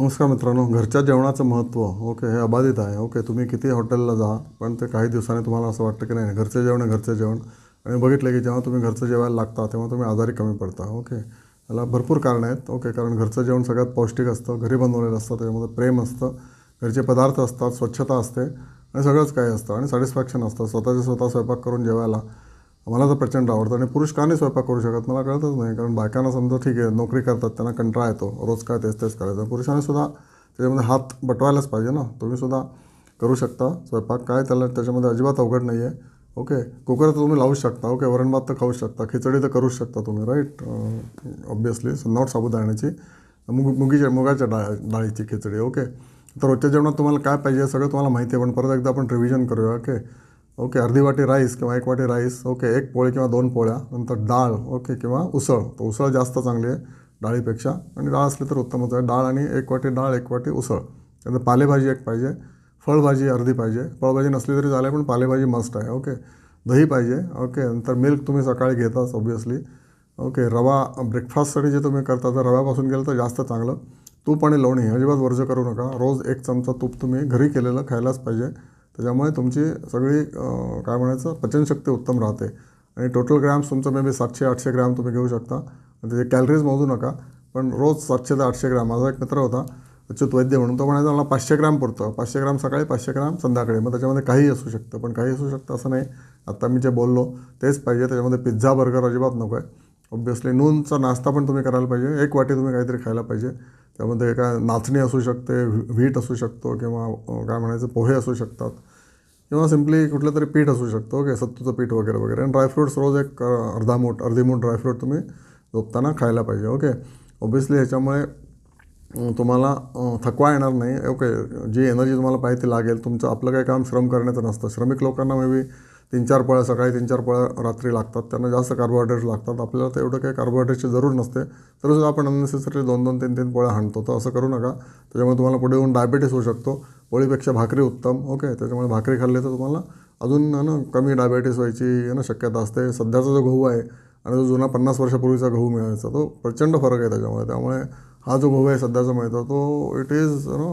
नमस्कार मित्रांनो घरच्या जेवणाचं महत्त्व ओके हे अबाधित आहे ओके तुम्ही किती हॉटेलला जा पण ते काही दिवसांनी तुम्हाला असं वाटतं की नाही घरचं जेवण घरचं जेवण. आणि बघितलं की जेव्हा तुम्ही घरचं जेवायला लागता तेव्हा तुम्ही आजारी कमी पडता ओके. याला भरपूर कारणं आहेत ओके कारण घरचं जेवण सगळ्यात पौष्टिक असतं घरी बनवलेलं असतं त्याच्यामध्ये प्रेम असतं घरचे पदार्थ असतात स्वच्छता असते आणि सगळंच काही असतं आणि सॅटिस्फॅक्शन असतं स्वतःचे स्वतः स्वयंपाक करून जेवायला. मला तर प्रचंड आवडतं आणि पुरुष का नाही स्वयंपाक करू शकत? मला कळतच नाही कारण बायकांना समजा ठीक आहे नोकरी करतात त्यांना कंटाळा येतो रोज काय तेच तेच करायचं. पुरुषांनी सुद्धा त्याच्यामध्ये हात बटवायलाच पाहिजे ना. तुम्ही सुद्धा करू शकता स्वयंपाक. काय त्याला त्याच्यामध्ये अजिबात अवघड नाही आहे ओके कुकर तर तुम्ही लावू शकता. ओके वरण भात तर खाऊ शकता. खिचडी तर करूच शकता तुम्ही राईट ऑब्वियसली नॉट साबुदाण्याची. मुग मुगीच्या मुगाच्या डाळ डाळीची खिचडी ओके. तर रोजच्या जेवणात तुम्हाला काय पाहिजे सगळं तुम्हाला माहिती आहे पण परत एकदा आपण रिव्हिजन करूया ओके ओके अर्धी वाटी राईस किंवा एक वाटी राईस ओके एक पोळी किंवा दोन पोळ्या नंतर डाळ ओके किंवा उसळ. तर उसळ जास्त चांगली आहे डाळीपेक्षा. आणि डाळ असली तर उत्तमच आहे डाळ आणि एक वाटी डाळ एक वाटी उसळ. त्यानंतर पालेभाजी एक पाहिजे फळभाजी अर्धी पाहिजे. फळभाजी नसली तरी चालेल पण पालेभाजी मस्ट आहे ओके. दही पाहिजे ओके. नंतर मिल्क तुम्ही सकाळी घेताच ऑब्वियसली ओके रवा ब्रेकफास्टसाठी जे तुम्ही करता तर रव्यापासून गेलं तर जास्त चांगलं. तूप आणि लोणी अजिबात वर्ज करू नका. रोज एक चमचा तूप तुम्ही घरी केलेलं खायलाच पाहिजे. त्याच्यामुळे तुमची सगळी काय म्हणायचं पचनशक्ती उत्तम राहते. आणि टोटल ग्रॅम्स तुमचं मे बी सातशे आठशे ग्रॅम तुम्ही घेऊ शकता. त्याचे कॅलरीज मोजू नका. पण रोज सातशे ते आठशे ग्रॅम माझा एक मित्र होता अच्युत वैद्य म्हणून तो म्हणायचा मला पाचशे ग्रॅम पुरतं. पाचशे ग्रॅम सकाळी पाचशे ग्रॅम संध्याकाळी. मग त्याच्यामध्ये काही असू शकतं. पण काही असू शकतं असं नाही. आत्ता मी जे बोललो तेच पाहिजे. त्याच्यामध्ये पिझ्झा बर्गर अजिबात नको आहे. ऑब्वियसली नूनचा नाश्ता पण तुम्ही करायला पाहिजे. एक वाटी तुम्ही काहीतरी खायला पाहिजे. त्यामध्ये काय नाचणी असू शकते व्ही- व्हीट असू शकतो किंवा काय म्हणायचं पोहे असू शकतात किंवा सिम्पली कुठलं तरी पीठ असू शकतं. ओके सत्तूचं पीठ वगैरे वगैरे. आणि ड्रायफ्रूट्स रोज एक अर्धा मूठ अर्धी मूठ ड्रायफ्रूट तुम्ही झोपताना खायला पाहिजे. ओके ऑब्वियसली ह्याच्यामुळे तुम्हाला थकवा येणार नाही. ओके जी एनर्जी तुम्हाला पाहिजे ती लागेल. तुमचं आपलं काही काम श्रम करण्याचं नसतं. श्रमिक लोकांना मे बी तीन चार पळ्या सकाळी तीन चार पळ्या रात्री लागतात. त्यांना जास्त कार्बोहायड्रेट्स लागतात. आपल्याला तर एवढं काही कार्बोहायड्रेटची जरूर नसते. तरीसुद्धा आपण अननेसेसरी दोन दोन तीन तीन पोळ्या हाणतो. तर असं करू नका. त्याच्यामुळे तुम्हाला पुढे येऊन डायबेटीस होऊ शकतो. पोळीपेक्षा भाकरी उत्तम. ओके? त्याच्यामुळे भाकरी खाल्ली तर तुम्हाला अजून आहे ना कमी डायबेटीस व्हायची आहे ना शक्यता असते. सध्याचा जो गहू आहे आणि जो जुना पन्नास वर्षापूर्वीचा गहू मिळायचा तो प्रचंड फरक आहे त्याच्यामुळे. त्यामुळे हा जो गहू आहे सध्याचा मिळतो तो it is no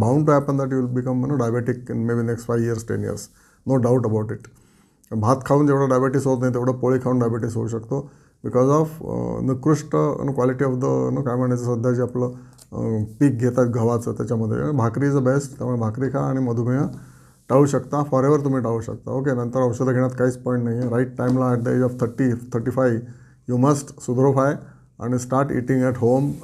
bound to happen that you will become no diabetic in maybe next five years ten years no doubt about it भात खाऊन जेवढं डायबेटीस होत नाही तेवढं पोळी खाऊन डायबेटीस होऊ शकतो. बिकॉज ऑफ निकृष्ट क्वालिटी ऑफ द नो काय म्हणायचं सध्या जे आपलं पीक घेतात गव्हाचं त्याच्यामध्ये. भाकरी इज अ बेस्ट त्यामुळे भाकरी खा आणि मधुमेह टाळू शकता. फॉर एव्हर तुम्ही टाळू शकता. ओके नंतर औषधं घेण्यात काहीच पॉईंट नाही आहे राईट टाईमला at the age of thirty thirty five you must सुधरोफाय आणि स्टार्ट इटिंग ॲट होम